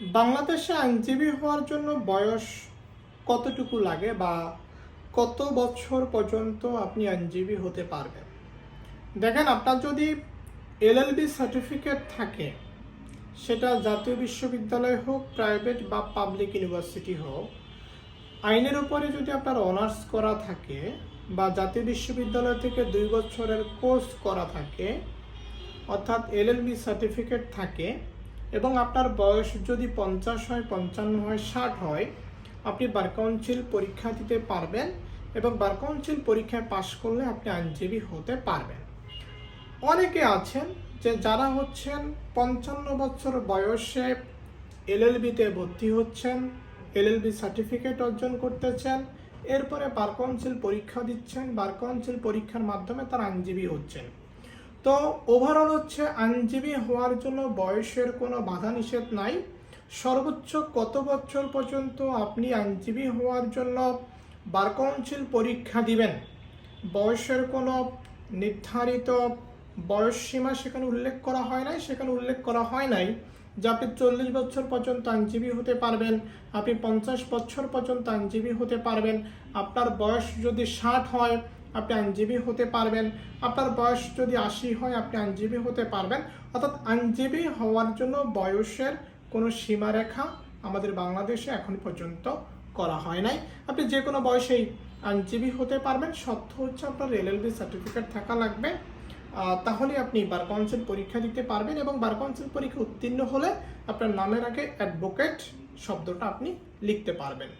বাংলাদেশে আইনজীবী হওয়ার জন্য বয়স কতটুকু লাগে বা কত বছর পর্যন্ত আপনি আইনজীবী হতে পারবেন? দেখেন, আপনার যদি এলএলবি সার্টিফিকেট থাকে, সেটা জাতীয় বিশ্ববিদ্যালয় হোক, প্রাইভেট বা পাবলিক ইউনিভার্সিটি হোক, আইনের উপরে যদি আপনার অনার্স করা থাকে বা জাতীয় বিশ্ববিদ্যালয় থেকে দুই বছরের কোর্স করা থাকে, অর্থাৎ এলএলবি সার্টিফিকেট থাকে এবং আপনার বয়স যদি পঞ্চাশ হয়, পঞ্চান্ন হয়, ষাট হয়, আপনি বার কাউন্সিল পরীক্ষা দিতে পারবেন এবং বার কাউন্সিল পরীক্ষায় পাশ করলে আপনি আইনজীবী হতে পারবেন। অনেকে আছেন যে যারা হচ্ছেন পঞ্চান্ন বছর বয়সে এলএলবিতে ভর্তি হচ্ছেন এলএলবি সার্টিফিকেট অর্জন করতেছেন, এরপরে বার কাউন্সিল পরীক্ষা দিচ্ছেন বার কাউন্সিল পরীক্ষার মাধ্যমে তারা আইনজীবী হচ্ছেন। তো ওভারঅল হচ্ছে আইনজীবী হওয়ার জন্য বয়সের কোনো বাধা নিষেধ নাই। সর্বোচ্চ কত বছর পর্যন্ত আপনি আইনজীবী হওয়ার জন্য বার কাউন্সিল পরীক্ষা দিবেন? বয়সের কোনো নির্ধারিত বয়সসীমা সেখানে উল্লেখ করা হয় নাই, সেখানে উল্লেখ করা হয় নাই। যে আপনি চল্লিশ বছর পর্যন্ত আইনজীবী হতে পারবেন, আপনি পঞ্চাশ বছর পর্যন্ত আইনজীবী হতে পারবেন, আপনার বয়স যদি ষাট হয়, আপনি আইনজীবী হতে পারবেন, আপনার বয়স যদি আশি হয়, আপনি আইনজীবী হতে পারবেন। অর্থাৎ আইনজীবী হওয়ার জন্য বয়সের কোনো সীমারেখা আমাদের বাংলাদেশে এখন পর্যন্ত করা হয় নাই। আপনি যে কোনো বয়সেই আইনজীবী হতে পারবেন। সত্য হচ্ছে আপনার এলএলবি সার্টিফিকেট থাকা লাগবে। তাহলে আপনি বার কাউন্সিল পরীক্ষা দিতে পারবেন এবং বার কাউন্সিল পরীক্ষা উত্তীর্ণ হলে আপনার নামের আগে অ্যাডভোকেট শব্দটা আপনি লিখতে পারবেন।